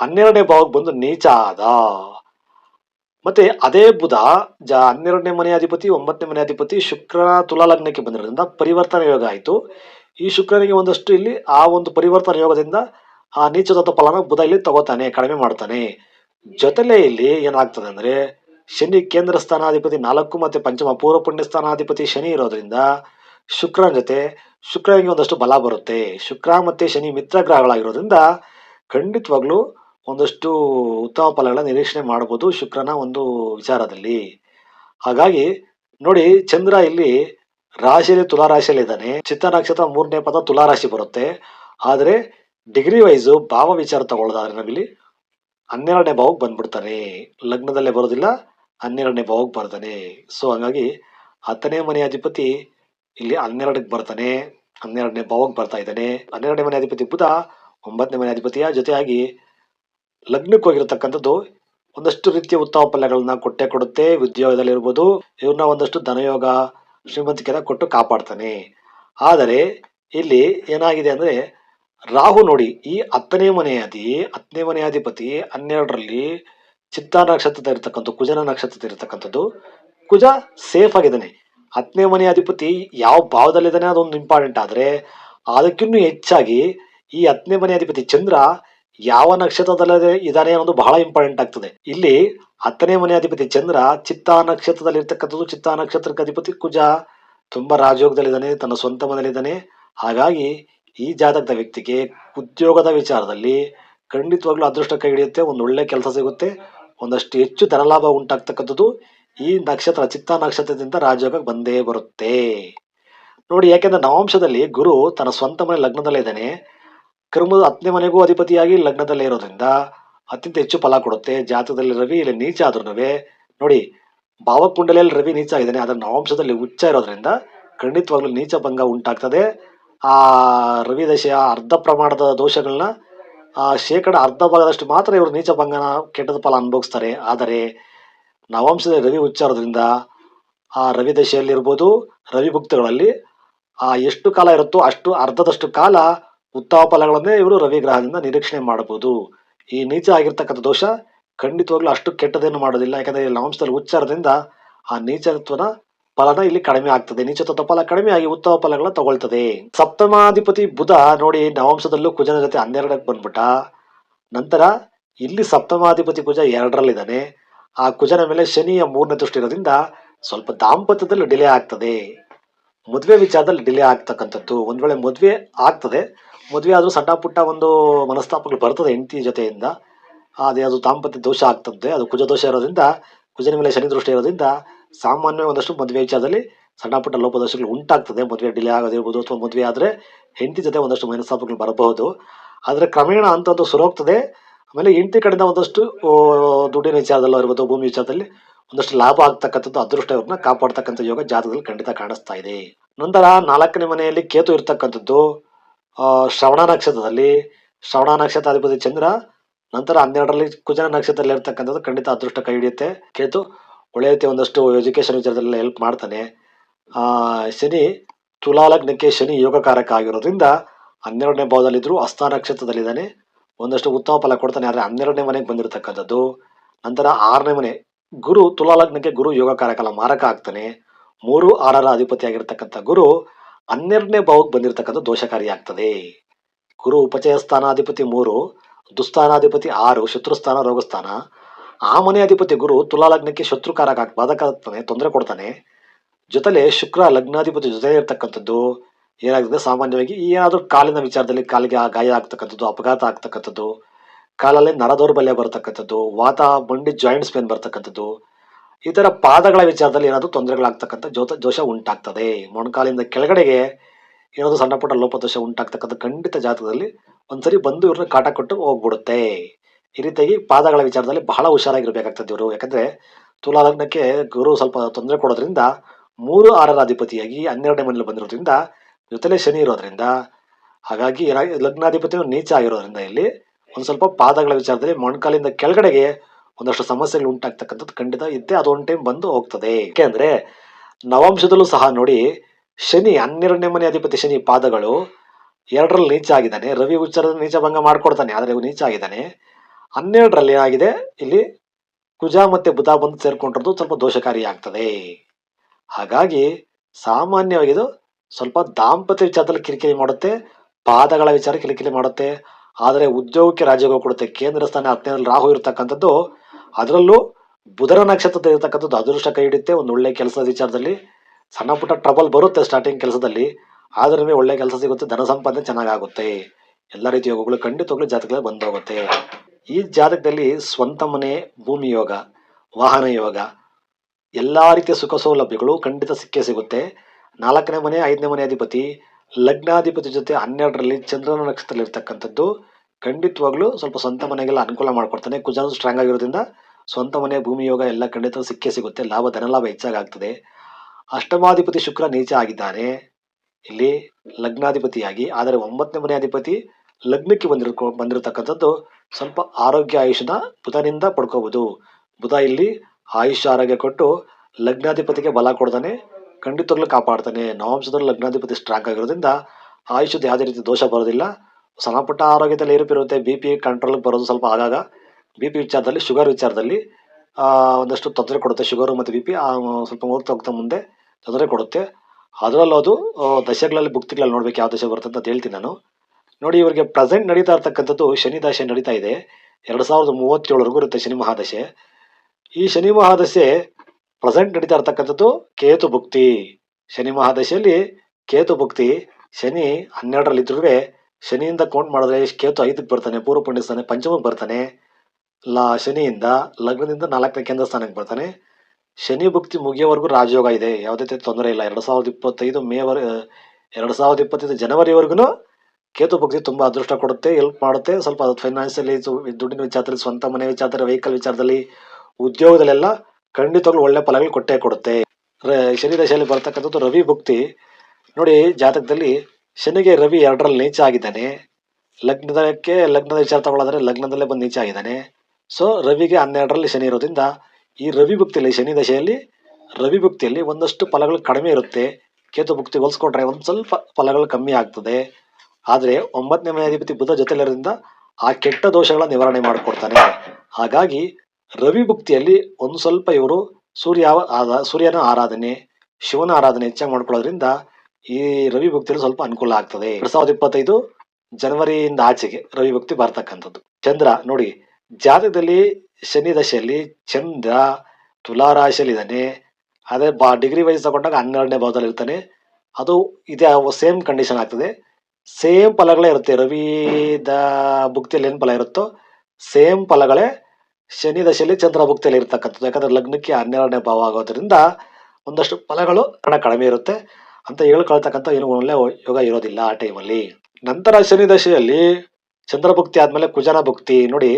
ಹನ್ನೆರಡನೇ ಭಾವಕ್ಕೆ ಬಂದು ನೀಚ ಆದ. ಮತ್ತೆ ಅದೇ ಬುಧ, ಜ, ಹನ್ನೆರಡನೇ ಮನೆ ಅಧಿಪತಿ ಒಂಬತ್ತನೇ ಮನೆ ಅಧಿಪತಿ ಶುಕ್ರ ತುಲಾ ಲಗ್ನಕ್ಕೆ ಬಂದಿರೋದ್ರಿಂದ ಪರಿವರ್ತನೆ ಯೋಗ ಆಯಿತು. ಈ ಶುಕ್ರನಿಗೆ ಒಂದಷ್ಟು ಇಲ್ಲಿ ಆ ಒಂದು ಪರಿವರ್ತನೆ ಯೋಗದಿಂದ ಆ ನೀಚದತ್ತ ಫಲನ ಬುಧ ಇಲ್ಲಿ ತಗೋತಾನೆ, ಕಡಿಮೆ ಮಾಡ್ತಾನೆ. ಜೊತೆಲೆ ಇಲ್ಲಿ ಏನಾಗ್ತದೆ ಅಂದ್ರೆ ಶನಿ ಕೇಂದ್ರ ಸ್ಥಾನಾಧಿಪತಿ ನಾಲ್ಕು ಮತ್ತೆ ಪಂಚಮ ಪೂರ್ವ ಪುಣ್ಯ ಸ್ಥಾನಾಧಿಪತಿ ಶನಿ ಇರೋದ್ರಿಂದ ಶುಕ್ರನ ಜೊತೆ ಶುಕ್ರನಿಗೆ ಒಂದಷ್ಟು ಬಲ ಬರುತ್ತೆ. ಶುಕ್ರ ಮತ್ತೆ ಶನಿ ಮಿತ್ರ ಗ್ರಹಗಳಾಗಿರೋದ್ರಿಂದ ಖಂಡಿತವಾಗ್ಲೂ ಒಂದಷ್ಟು ಉತ್ತಮ ಫಲಗಳ ನಿರೀಕ್ಷಣೆ ಮಾಡಬಹುದು ಶುಕ್ರನ ಒಂದು ವಿಚಾರದಲ್ಲಿ. ಹಾಗಾಗಿ ನೋಡಿ ಚಂದ್ರ ಇಲ್ಲಿ ರಾಶಿಯಲ್ಲಿ ತುಲಾ ರಾಶಿಯಲ್ಲಿ ಇದ್ದಾನೆ ಚಿತ್ತ ನಕ್ಷತ್ರ ಮೂರನೇ ಪದ ತುಲಾರಾಶಿ ಬರುತ್ತೆ. ಆದರೆ ಡಿಗ್ರಿ ವೈಸು ಭಾವ ವಿಚಾರ ತಗೊಳ್ಳೋದಾದ್ರೆ ನಾವಿಲ್ಲಿ ಹನ್ನೆರಡನೇ ಭಾವಕ್ಕೆ ಬಂದ್ಬಿಡ್ತಾನೆ. ಲಗ್ನದಲ್ಲೇ ಬರೋದಿಲ್ಲ ಹನ್ನೆರಡನೇ ಭಾವಕ್ಕೆ ಬರ್ತಾನೆ. ಸೊ ಹಂಗಾಗಿ ಹತ್ತನೇ ಮನೆ ಅಧಿಪತಿ ಇಲ್ಲಿ ಹನ್ನೆರಡಕ್ಕೆ ಬರ್ತಾನೆ. ಹನ್ನೆರಡನೇ ಭಾವಕ್ಕೆ ಬರ್ತಾ ಇದ್ದಾನೆ. ಹನ್ನೆರಡನೇ ಮನೆ ಅಧಿಪತಿ ಬುಧ, ಒಂಬತ್ತನೇ ಮನೆ ಅಧಿಪತಿಯ ಜೊತೆಯಾಗಿ ಲಗ್ನಕ್ಕೆ ಹೋಗಿರತಕ್ಕಂಥದ್ದು ಒಂದಷ್ಟು ರೀತಿಯ ಉತ್ತಮ ಫಲಗಳನ್ನ ಕೊಟ್ಟೆ ಕೊಡುತ್ತೆ. ಉದ್ಯೋಗದಲ್ಲಿರ್ಬೋದು, ಇವ್ರನ್ನ ಒಂದಷ್ಟು ಧನಯೋಗ ಶ್ರೀಮಂತಿಕೆನ ಕೊಟ್ಟು ಕಾಪಾಡ್ತಾನೆ. ಆದರೆ ಇಲ್ಲಿ ಏನಾಗಿದೆ ಅಂದ್ರೆ, ರಾಹು ನೋಡಿ ಈ ಹತ್ತನೇ ಮನೆಯಾದಿ ಹತ್ತನೇ ಮನೆಯಾಧಿಪತಿ ಹನ್ನೆರಡರಲ್ಲಿ ಚಿತ್ತ ನಕ್ಷತ್ರದ ಇರತಕ್ಕಂಥ ಕುಜನ ನಕ್ಷತ್ರದ ಇರತಕ್ಕಂಥದ್ದು ಕುಜ ಸೇಫ್ ಆಗಿದ್ದಾನೆ. ಹತ್ತನೇ ಮನೆ ಅಧಿಪತಿ ಯಾವ ಭಾವದಲ್ಲಿದ್ದಾನೆ ಅದೊಂದು ಇಂಪಾರ್ಟೆಂಟ್ ಆದ್ರೆ, ಅದಕ್ಕಿನ್ನೂ ಹೆಚ್ಚಾಗಿ ಈ ಹತ್ತನೇ ಮನೆ ಅಧಿಪತಿ ಚಂದ್ರ ಯಾವ ನಕ್ಷತ್ರದಲ್ಲಿ ಇದ್ದಾನೆ ಅನ್ನೋದು ಬಹಳ ಇಂಪಾರ್ಟೆಂಟ್ ಆಗ್ತದೆ. ಇಲ್ಲಿ ಹತ್ತನೇ ಮನೆ ಅಧಿಪತಿ ಚಂದ್ರ, ಚಿತ್ತಾ ನಕ್ಷತ್ರದಲ್ಲಿ ಇರ್ತಕ್ಕಂಥದ್ದು ಚಿತ್ತಾ ನಕ್ಷತ್ರಕ್ಕೆ ಅಧಿಪತಿ ಕುಜ. ತುಂಬಾ ರಾಜಯೋಗದಲ್ಲಿದ್ದಾನೆ, ತನ್ನ ಸ್ವಂತ ಮನೆಯಲ್ಲಿದ್ದಾನೆ. ಹಾಗಾಗಿ ಈ ಜಾತಕದ ವ್ಯಕ್ತಿಗೆ ಉದ್ಯೋಗದ ವಿಚಾರದಲ್ಲಿ ಖಂಡಿತವಾಗ್ಲೂ ಅದೃಷ್ಟ ಕೈ ಹಿಡಿಯುತ್ತೆ ಒಂದು ಒಳ್ಳೆ ಕೆಲಸ ಸಿಗುತ್ತೆ. ಒಂದಷ್ಟು ಹೆಚ್ಚು ಧನಲಾಭ ಉಂಟಾಗ್ತಕ್ಕಂಥದ್ದು ಈ ನಕ್ಷತ್ರ, ಚಿತ್ತ ನಕ್ಷತ್ರದಿಂದ ರಾಜಯೋಗ ಬಂದೇ ಬರುತ್ತೆ. ನೋಡಿ, ಯಾಕೆಂದ್ರೆ ನವಾಂಶದಲ್ಲಿ ಗುರು ತನ್ನ ಸ್ವಂತ ಮನೆ ಲಗ್ನದಲ್ಲೇ ಇದ್ದಾನೆ. ಕರ್ಮದ ಹತ್ತನೇ ಮನೆಗೂ ಅಧಿಪತಿಯಾಗಿ ಲಗ್ನದಲ್ಲೇ ಇರೋದ್ರಿಂದ ಅತ್ಯಂತ ಹೆಚ್ಚು ಫಲ ಕೊಡುತ್ತೆ. ಜಾತಕದಲ್ಲಿ ರವಿ, ಇಲ್ಲಿ ನೀಚ ಆದ್ರೂ ನೋಡಿ ಭಾವಕುಂಡಲಿಯಲ್ಲಿ ರವಿ ನೀಚ ಆಗಿದ್ದಾನೆ ಅದರ ನವಾಂಶದಲ್ಲಿ ಉಚ್ಚ ಇರೋದ್ರಿಂದ ಖಂಡಿತವಾಗ್ಲೂ ನೀಚ ಭಂಗ ಉಂಟಾಗ್ತದೆ. ಆ ರವಿ ದಶೆಯ ಅರ್ಧ ಪ್ರಮಾಣದ ದೋಷಗಳನ್ನ ಆ ಶೇಕಡ ಅರ್ಧ ಭಾಗದಷ್ಟು ಮಾತ್ರ ಇವರು ನೀಚ ಭಂಗನ ಕೆಟ್ಟದ ಫಲ ಅನುಭವಿಸ್ತಾರೆ. ಆದರೆ ನವಾಂಶದ ರವಿ ಉಚ್ಚಾರೋದ್ರಿಂದ ಆ ರವಿ ದಶೆಯಲ್ಲಿರ್ಬೋದು ರವಿ ಭುಕ್ತಗಳಲ್ಲಿ ಆ ಎಷ್ಟು ಕಾಲ ಇರುತ್ತೋ ಅಷ್ಟು ಅರ್ಧದಷ್ಟು ಕಾಲ ಉತ್ತಮ ಫಲಗಳನ್ನೇ ಇವರು ರವಿ ಗ್ರಹದಿಂದ ನಿರೀಕ್ಷಣೆ ಮಾಡಬಹುದು. ಈ ನೀಚ ಆಗಿರ್ತಕ್ಕಂಥ ದೋಷ ಖಂಡಿತವಾಗ್ಲೂ ಅಷ್ಟು ಕೆಟ್ಟದೇನು ಮಾಡೋದಿಲ್ಲ. ಯಾಕಂದ್ರೆ ನವಾಂಶದಲ್ಲಿ ಉಚ್ಚಾರದಿಂದ ಆ ನೀಚತ್ವನ ಫಲನ ಇಲ್ಲಿ ಕಡಿಮೆ ಆಗ್ತದೆ. ನೀಚತ್ವದ ಫಲ ಕಡಿಮೆ ಆಗಿ ಉತ್ತಮ ಫಲಗಳನ್ನ ತಗೊಳ್ತದೆ. ಸಪ್ತಮಾಧಿಪತಿ ಬುಧ ನೋಡಿ, ನವಾಂಶದಲ್ಲೂ ಕುಜನ ಜೊತೆ ಹನ್ನೆರಡಕ್ಕೆ ಬಂದ್ಬಿಟ್ಟ. ನಂತರ ಇಲ್ಲಿ ಸಪ್ತಮಾಧಿಪತಿ ಕುಜ ಎರಡರಲ್ಲಿದ್ದಾನೆ. ಆ ಕುಜನ ಮೇಲೆ ಶನಿಯ ಮೂರನೇ ದೃಷ್ಟಿ ಇರೋದ್ರಿಂದ ಸ್ವಲ್ಪ ದಾಂಪತ್ಯದಲ್ಲಿ ಡಿಲೇ ಆಗ್ತದೆ. ಮದುವೆ ವಿಚಾರದಲ್ಲಿ ಡಿಲೇ ಆಗ್ತಕ್ಕಂಥದ್ದು. ಒಂದ್ ವೇಳೆ ಮದುವೆ ಆಗ್ತದೆ. ಮದುವೆ ಆದ್ರೂ ಸಣ್ಣ ಪುಟ್ಟ ಒಂದು ಮನಸ್ತಾಪಗಳು ಬರ್ತದೆ ಹೆಂಡತಿ ಜೊತೆಯಿಂದ. ಅದೇ ಅದು ದಾಂಪತ್ಯ ದೋಷ ಆಗ್ತದೆ. ಅದು ಕುಜ ದೋಷ ಇರೋದ್ರಿಂದ, ಕುಜನ ಮೇಲೆ ಶನಿ ದೃಷ್ಟಿ ಇರೋದ್ರಿಂದ ಸಾಮಾನ್ಯ ಒಂದಷ್ಟು ಮದುವೆ ವಿಚಾರದಲ್ಲಿ ಸಣ್ಣ ಪುಟ್ಟ ಲೋಪದೋಷಗಳು ಉಂಟಾಗ್ತದೆ. ಮದುವೆ ಡಿಲೇ ಆಗೋದಿರ್ಬೋದು ಅಥವಾ ಮದುವೆ ಆದರೆ ಹೆಂಡತಿ ಜೊತೆ ಒಂದಷ್ಟು ಮನಸ್ತಾಪಗಳು ಬರಬಹುದು. ಆದರೆ ಕ್ರಮೇಣ ಅಂತದ್ದು ಸುರೋಗ್ತದೆ. ಆಮೇಲೆ ಹೆಂಡತಿ ಕಡೆಯಿಂದ ಒಂದಷ್ಟು ದುಡ್ಡಿನ ವಿಚಾರದಲ್ಲೂ ಇರ್ಬೋದು, ಭೂಮಿ ವಿಚಾರದಲ್ಲಿ ಒಂದಷ್ಟು ಲಾಭ ಆಗ್ತಕ್ಕಂಥದ್ದು ಅದೃಷ್ಟ ಇವ್ರನ್ನ ಕಾಪಾಡ್ತಕ್ಕಂಥ ಯೋಗ ಜಾತಕದಲ್ಲಿ ಖಂಡಿತ ಕಾಣಿಸ್ತಾ ಇದೆ. ನಂತರ ನಾಲ್ಕನೇ ಮನೆಯಲ್ಲಿ ಕೇತು ಇರ್ತಕ್ಕಂಥದ್ದು ಶ್ರವಣ ನಕ್ಷತ್ರದಲ್ಲಿ, ಶ್ರವಣ ನಕ್ಷತ್ರ ಅಧಿಪತಿ ಚಂದ್ರ, ನಂತರ ಹನ್ನೆರಡರಲ್ಲಿ ಕುಜನ ನಕ್ಷತ್ರದಲ್ಲಿ ಇರ್ತಕ್ಕಂಥದ್ದು ಖಂಡಿತ ಅದೃಷ್ಟ ಕೈ ಹಿಡಿಯುತ್ತೆ. ಕೇತು ಒಳ್ಳೆಯ ರೀತಿ ಒಂದಷ್ಟು ಎಜುಕೇಶನ್ ವಿಚಾರದಲ್ಲಿ ಹೆಲ್ಪ್ ಮಾಡ್ತಾನೆ. ಶನಿ ತುಲಾ ಲಗ್ನಕ್ಕೆ ಶನಿ ಯೋಗಕಾರಕ ಆಗಿರೋದ್ರಿಂದ ಹನ್ನೆರಡನೇ ಭಾವದಲ್ಲಿದ್ರು ಅಸ್ಥಾನ ನಕ್ಷತ್ರದಲ್ಲಿದ್ದಾನೆ. ಒಂದಷ್ಟು ಉತ್ತಮ ಫಲ ಕೊಡ್ತಾನೆ, ಆದರೆ ಹನ್ನೆರಡನೇ ಮನೆಗೆ ಬಂದಿರತಕ್ಕಂಥದ್ದು. ನಂತರ ಆರನೇ ಮನೆ, ಗುರು ತುಲಾ ಲಗ್ನಕ್ಕೆ ಗುರು ಯೋಗಕಾರಕಲ್ಲ ಮಾರಕ ಆಗ್ತಾನೆ. ಮೂರು, ಆರರ ಅಧಿಪತಿ ಆಗಿರ್ತಕ್ಕಂಥ ಗುರು ಹನ್ನೆರಡನೇ ಭಾವಕ್ಕೆ ಬಂದಿರತಕ್ಕಂಥ ದೋಷಕಾರಿ ಆಗ್ತದೆ. ಗುರು ಉಪಚಯ ಸ್ಥಾನಾಧಿಪತಿ ಮೂರು, ದುಸ್ಥಾನಾಧಿಪತಿ ಆರು, ಶತ್ರುಸ್ಥಾನ, ರೋಗಸ್ಥಾನ. ಆ ಮನೆ ಅಧಿಪತಿ ಗುರು ತುಲಾ ಲಗ್ನಕ್ಕೆ ಬಾಧಕ ಆಗ್ತಾನೆ ತೊಂದರೆ ಕೊಡ್ತಾನೆ. ಜೊತೆಲೆ ಶುಕ್ರ ಲಗ್ನಾಧಿಪತಿ ಜೊತೆ ಇರ್ತಕ್ಕಂಥದ್ದು. ಏನಾಗ್ತದೆ? ಸಾಮಾನ್ಯವಾಗಿ ಏನಾದ್ರೂ ಕಾಲಿನ ವಿಚಾರದಲ್ಲಿ ಕಾಲಿಗೆ ಆ ಗಾಯ ಆಗ್ತಕ್ಕಂಥದ್ದು, ಅಪಘಾತ ಆಗ್ತಕ್ಕಂಥದ್ದು, ಕಾಲಲ್ಲಿ ನರ ದೌರ್ಬಲ್ಯ ಬರ್ತಕ್ಕಂಥದ್ದು, ವಾತ, ಮಂಡಿ ಜಾಯಿಂಟ್ಸ್ ಪೇನ್ ಬರ್ತಕ್ಕಂಥದ್ದು, ಈ ಥರ ಪಾದಗಳ ವಿಚಾರದಲ್ಲಿ ಏನಾದ್ರು ತೊಂದರೆಗಳಾಗ್ತಕ್ಕಂಥ ಜೋತ ದೋಷ ಉಂಟಾಗ್ತದೆ. ಮೊಣಕಾಲಿಂದ ಕೆಳಗಡೆಗೆ ಏನಾದ್ರು ಸಣ್ಣ ಪುಟ್ಟ ಲೋಪದೋಷ ಉಂಟಾಗ್ತಕ್ಕಂಥ ಖಂಡಿತ ಜಾತಕದಲ್ಲಿ ಒಂದ್ಸರಿ ಬಂದು ಇವ್ರನ್ನ ಕಾಟ ಕೊಟ್ಟು ಹೋಗ್ಬಿಡುತ್ತೆ. ಈ ರೀತಿಯಾಗಿ ಪಾದಗಳ ವಿಚಾರದಲ್ಲಿ ಬಹಳ ಹುಷಾರಾಗಿರ್ಬೇಕಾಗ್ತದೆ ಇವರು. ಯಾಕಂದ್ರೆ ತುಲಾ ಲಗ್ನಕ್ಕೆ ಗುರು ಸ್ವಲ್ಪ ತೊಂದರೆ ಕೊಡೋದ್ರಿಂದ ಮೂರು ಆರರ ಅಧಿಪತಿಯಾಗಿ ಹನ್ನೆರಡನೇ ಮನೇಲಿ ಬಂದಿರೋದ್ರಿಂದ, ಜೊತೆಲೆ ಶನಿ ಇರೋದ್ರಿಂದ, ಹಾಗಾಗಿ ಲಗ್ನಾಧಿಪತಿಯು ನೀಚ ಆಗಿರೋದ್ರಿಂದ ಇಲ್ಲಿ ಒಂದು ಸ್ವಲ್ಪ ಪಾದಗಳ ವಿಚಾರದಲ್ಲಿ ಮೊಣಕಾಲಿಂದ ಕೆಳಗಡೆಗೆ ಒಂದಷ್ಟು ಸಮಸ್ಯೆಗಳು ಉಂಟಾಗ್ತಕ್ಕಂಥದ್ದು ಖಂಡಿತ ಇದ್ದೇ ಅದು ಒಂದು ಟೈಮ್ ಬಂದು ಹೋಗ್ತದೆ. ಯಾಕೆಂದ್ರೆ ನವಾಂಶದಲ್ಲೂ ಸಹ ನೋಡಿ ಶನಿ ಹನ್ನೆರಡನೇ ಮನೆ ಅಧಿಪತಿ ಶನಿ ಪಾದಗಳು ಎರಡರಲ್ಲಿ ನೀಚ ಆಗಿದ್ದಾನೆ, ರವಿ ಉಚ್ಚಾರದ ನೀಚ ಭಂಗ ಮಾಡ್ಕೊಡ್ತಾನೆ, ಆದರೆ ಇವು ನೀಚ ಆಗಿದ್ದಾನೆ. ಹನ್ನೆರಡರಲ್ಲಿ ಏನಾಗಿದೆ? ಇಲ್ಲಿ ಕುಜ ಮತ್ತೆ ಬುಧ ಬಂದು ಸೇರ್ಕೊಂಡಿರೋದು ಸ್ವಲ್ಪ ದೋಷಕಾರಿ ಆಗ್ತದೆ. ಹಾಗಾಗಿ ಸಾಮಾನ್ಯವಾಗಿ ಇದು ಸ್ವಲ್ಪ ದಾಂಪತ್ಯ ವಿಚಾರದಲ್ಲಿ ಕಿರಿಕಿರಿ ಮಾಡುತ್ತೆ, ಪಾದಗಳ ವಿಚಾರ ಕಿರಿಕಿರಿ ಮಾಡುತ್ತೆ. ಆದರೆ ಉದ್ಯೋಗಕ್ಕೆ ರಾಜ್ಯಗಳು ಕೊಡುತ್ತೆ. ಕೇಂದ್ರ ಸ್ಥಾನ ಹತ್ತನೇದಲ್ಲಿ ರಾಹು ಇರತಕ್ಕಂಥದ್ದು, ಅದರಲ್ಲೂ ಬುಧರ ನಕ್ಷತ್ರದಲ್ಲಿ ಇರತಕ್ಕಂಥದ್ದು ಅದೃಷ್ಟ ಕೈ ಹಿಡಿಯುತ್ತೆ. ಒಂದು ಒಳ್ಳೆ ಕೆಲಸದ ವಿಚಾರದಲ್ಲಿ ಸಣ್ಣ ಪುಟ್ಟ ಟ್ರಬಲ್ ಬರುತ್ತೆ ಸ್ಟಾರ್ಟಿಂಗ್ ಕೆಲಸದಲ್ಲಿ. ಆದ್ರೂ ಒಳ್ಳೆ ಕೆಲಸ ಸಿಗುತ್ತೆ, ಧನ ಸಂಪಾದನೆ ಚೆನ್ನಾಗಾಗುತ್ತೆ. ಎಲ್ಲ ರೀತಿಯ ಯೋಗಗಳು ಖಂಡಿತವಾಗ್ಲೂ ಜಾತಕದಲ್ಲಿ ಬಂದೋಗುತ್ತೆ. ಈ ಜಾತಕದಲ್ಲಿ ಸ್ವಂತ ಮನೆ, ಭೂಮಿ ಯೋಗ, ವಾಹನ ಯೋಗ, ಎಲ್ಲ ರೀತಿಯ ಸುಖ ಸೌಲಭ್ಯಗಳು ಖಂಡಿತ ಸಿಕ್ಕೇ ಸಿಗುತ್ತೆ. ನಾಲ್ಕನೇ ಮನೆ, ಐದನೇ ಮನೆ ಅಧಿಪತಿ, ಲಗ್ನಾಧಿಪತಿ ಜೊತೆ ಹನ್ನೆರಡರಲ್ಲಿ ಚಂದ್ರನ ನಕ್ಷತ್ರದಲ್ಲಿ ಇರ್ತಕ್ಕಂಥದ್ದು ಖಂಡಿತವಾಗ್ಲೂ ಸ್ವಲ್ಪ ಸ್ವಂತ ಮನೆಗೆಲ್ಲ ಅನುಕೂಲ ಮಾಡ್ಕೊಡ್ತಾನೆ. ಕುಜಾನು ಸ್ಟ್ರಾಂಗ್ ಆಗಿರೋದ್ರಿಂದ ಸ್ವಂತ ಮನೆ, ಭೂಮಿ ಯೋಗ ಎಲ್ಲ ಖಂಡಿತ ಸಿಕ್ಕೇ ಸಿಗುತ್ತೆ. ಲಾಭ ಧನಲಾಭ ಹೆಚ್ಚಾಗ್ತದೆ ಅಷ್ಟಮಾಧಿಪತಿ ಶುಕ್ರ ನೀಚ ಆಗಿದ್ದಾನೆ ಇಲ್ಲಿ ಲಗ್ನಾಧಿಪತಿಯಾಗಿ, ಆದರೆ ಒಂಬತ್ತನೇ ಮನೆ ಅಧಿಪತಿ ಲಗ್ನಕ್ಕೆ ಬಂದಿರ್ಕೊ, ಬಂದಿರತಕ್ಕಂಥದ್ದು ಸ್ವಲ್ಪ ಆರೋಗ್ಯ ಆಯುಷ್ಯನ ಬುಧನಿಂದ ಪಡ್ಕೋಬಹುದು ಬುಧ ಇಲ್ಲಿ ಆಯುಷ್ಯ ಆರೋಗ್ಯ ಕೊಟ್ಟು ಲಗ್ನಾಧಿಪತಿಗೆ ಬಲ ಕೊಡ್ತಾನೆ, ಖಂಡಿತವಾಗ್ಲೂ ಕಾಪಾಡ್ತಾನೆ. ನವಾಂಶದಲ್ಲಿ ಲಗ್ನಾಧಿಪತಿ ಸ್ಟ್ರಾಂಗ್ ಆಗಿರೋದ್ರಿಂದ ಆಯುಷ್ಯದ ಯಾವುದೇ ರೀತಿ ದೋಷ ಬರೋದಿಲ್ಲ. ಸಣ್ಣಪುಟ್ಟ ಆರೋಗ್ಯದಲ್ಲಿ ಏರುಪಿರುತ್ತೆ ಬಿ ಪಿ ಕಂಟ್ರೋಲ್ ಬರೋದು ಸ್ವಲ್ಪ ಆಗಾಗ. ಬಿ ಪಿ ವಿಚಾರದಲ್ಲಿ ಶುಗರ್ ವಿಚಾರದಲ್ಲಿ ಒಂದಷ್ಟು ತೊಂದರೆ ಕೊಡುತ್ತೆ. ಶುಗರು ಮತ್ತು ಬಿ ಪಿ ಸ್ವಲ್ಪ ಹೋಗ್ತಾ ಹೋಗ್ತಾ ಮುಂದೆ ತೊಂದರೆ ಕೊಡುತ್ತೆ. ಅದರಲ್ಲೂ ಅದು ದಶೆಗಳಲ್ಲಿ ಭುಕ್ತಿಗಳಲ್ಲಿ ನೋಡ್ಬೇಕು ಯಾವ ದಶೆ ಬರುತ್ತೆ ಅಂತ ಹೇಳ್ತೀನಿ ನಾನು. ನೋಡಿ, ಇವರಿಗೆ ಪ್ರೆಸೆಂಟ್ ನಡೀತಾ ಇರ್ತಕ್ಕಂಥದ್ದು ಶನಿ ದಾಶೆ ನಡೀತಾ ಇದೆ. ಎರಡು ಸಾವಿರದ ಮೂವತ್ತೇಳವರೆಗೂ ಇರುತ್ತೆ ಶನಿ ಮಹಾದಶೆ. ಈ ಶನಿ ಮಹಾದಶೆ ಪ್ರೆಸೆಂಟ್ ನಡೀತಾ ಇರ್ತಕ್ಕಂಥದ್ದು ಕೇತು ಭುಕ್ತಿ. ಶನಿ ಮಹಾದಶೆಯಲ್ಲಿ ಕೇತು ಭುಕ್ತಿ. ಶನಿ ಹನ್ನೆರಡರಲ್ಲಿ ಇದ್ರೂ ಶನಿಯಿಂದ ಕೌಂಟ್ ಮಾಡಿದ್ರೆ ಕೇತು ಐದಕ್ಕೆ ಬರ್ತಾನೆ, ಪೂರ್ವ ಪುಣ್ಯಸ್ಥಾನ ಪಂಚಮಕ್ಕೆ ಬರ್ತಾನೆ. ಲಾ ಶನಿಯಿಂದ ಲಗ್ನದಿಂದ ನಾಲ್ಕನೇ ಕೇಂದ್ರ ಸ್ಥಾನಕ್ಕೆ ಬರ್ತಾನೆ. ಶನಿ ಭುಕ್ತಿ ಮುಗಿಯೋವರೆಗೂ ರಾಜಯೋಗ ಇದೆ. ಯಾವುದೇ ತೊಂದರೆ ಇಲ್ಲ. ಎರಡು ಸಾವಿರದ ಇಪ್ಪತ್ತೈದು ಮೇವರ್, ಎರಡು ಸಾವಿರದ ಇಪ್ಪತ್ತೈದು ಜನವರಿವರೆಗೂ ಕೇತು ಭಕ್ತಿ ತುಂಬ ಅದೃಷ್ಟ ಕೊಡುತ್ತೆ ಹೆಲ್ಪ್ ಮಾಡುತ್ತೆ. ಸ್ವಲ್ಪ ಫೈನಾನ್ಸಿಯಲಿ ದುಡ್ಡಿನ ವಿಚಾರದಲ್ಲಿ ಸ್ವಂತ ಮನೆ ವಿಚಾರದಲ್ಲಿ ವೆಹಿಕಲ್ ವಿಚಾರದಲ್ಲಿ ಉದ್ಯೋಗದಲ್ಲೆಲ್ಲ ಖಂಡಿತವಾಗ್ಲೂ ಒಳ್ಳೆ ಫಲಗಳು ಕೊಟ್ಟೇ ಕೊಡುತ್ತೆ. ಶನಿ ದಶೆಯಲ್ಲಿ ಬರ್ತಕ್ಕಂಥದ್ದು ರವಿ ಭುಕ್ತಿ. ನೋಡಿ, ಜಾತಕದಲ್ಲಿ ಶನಿಗೆ ರವಿ ಎರಡರಲ್ಲಿ ನೀಚ ಆಗಿದ್ದಾನೆ. ಲಗ್ನದಕ್ಕೆ, ಲಗ್ನದ ವಿಚಾರ ತಗೊಳ್ಳೋದ್ರೆ ಲಗ್ನದಲ್ಲೇ ಬಂದು ನೀಚ ಆಗಿದ್ದಾನೆ. ಸೊ ರವಿಗೆ ಹನ್ನೆರಡರಲ್ಲಿ ಶನಿ ಇರೋದ್ರಿಂದ ಈ ರವಿ ಭುಕ್ತಿಯಲ್ಲಿ, ಶನಿ ದಶೆಯಲ್ಲಿ ರವಿ ಭುಕ್ತಿಯಲ್ಲಿ ಒಂದಷ್ಟು ಫಲಗಳು ಕಡಿಮೆ ಇರುತ್ತೆ. ಕೇತು ಭುಕ್ತಿ ಹೋಲಿಸ್ಕೊಂಡ್ರೆ ಒಂದು ಸ್ವಲ್ಪ ಫಲಗಳು ಕಮ್ಮಿ ಆಗ್ತದೆ. ಆದರೆ ಒಂಬತ್ತನೇ ಮನೆ ಅಧಿಪತಿ ಬುಧ ಜೊತೆಲಿರೋದ್ರಿಂದ ಆ ಕೆಟ್ಟ ದೋಷಗಳ ನಿವಾರಣೆ ಮಾಡಿಕೊಡ್ತಾನೆ. ಹಾಗಾಗಿ ರವಿ ಭಕ್ತಿಯಲ್ಲಿ ಒಂದು ಸ್ವಲ್ಪ ಇವರು ಸೂರ್ಯ ಆದ ಸೂರ್ಯನ ಆರಾಧನೆ, ಶಿವನ ಆರಾಧನೆ ಹೆಚ್ಚಾಗಿ ಮಾಡ್ಕೊಳ್ಳೋದ್ರಿಂದ ಈ ರವಿ ಭಕ್ತಿಯಲ್ಲಿ ಸ್ವಲ್ಪ ಅನುಕೂಲ ಆಗ್ತದೆ. ಎರಡ್ ಸಾವಿರದ ಇಪ್ಪತ್ತೈದು ಜನವರಿಯಿಂದ ಆಚೆಗೆ ರವಿ ಭಕ್ತಿ ಬರ್ತಕ್ಕಂಥದ್ದು. ಚಂದ್ರ ನೋಡಿ, ಜಾತಕದಲ್ಲಿ ಶನಿ ದಶೆಯಲ್ಲಿ ಚಂದ್ರ ತುಲಾ ರಾಶಿಯಲ್ಲಿ ಇದ್ದಾನೆ. ಅದೇ ಬಾ, ಡಿಗ್ರಿ ವೈಸ್ ತಗೊಂಡಾಗ ಹನ್ನೆರಡನೇ ಭಾವದಲ್ಲಿ ಇರ್ತಾನೆ. ಅದು ಇದೇ ಸೇಮ್ ಕಂಡೀಷನ್ ಆಗ್ತದೆ. ಸೇಮ್ ಫಲಗಳೇ ಇರುತ್ತೆ. ರವಿ ದ ಭುಕ್ತಿಯಲ್ಲಿ ಏನು ಫಲ ಇರುತ್ತೋ ಸೇಮ್ ಫಲಗಳೇ ಶನಿ ದಶೆಯಲ್ಲಿ ಚಂದ್ರ ಭುಕ್ತಿಯಲ್ಲಿ ಇರ್ತಕ್ಕಂಥದ್ದು. ಯಾಕಂದ್ರೆ ಲಗ್ನಕ್ಕೆ ಹನ್ನೆರಡನೇ ಭಾವ ಆಗೋದ್ರಿಂದ ಒಂದಷ್ಟು ಫಲಗಳು ಕಣ ಕಡಿಮೆ ಇರುತ್ತೆ ಅಂತ ಹೇಳ್ಕೊಳ್ತಕ್ಕಂಥ ಏನು ಒಳ್ಳೆ ಯೋಗ ಇರೋದಿಲ್ಲ ಆ ಟೈಮಲ್ಲಿ ನಂತರ ಶನಿ ದಶೆಯಲ್ಲಿ ಚಂದ್ರ ಭುಕ್ತಿ ಆದ್ಮೇಲೆ ಕುಜನ ಭುಕ್ತಿ. ನೋಡಿ,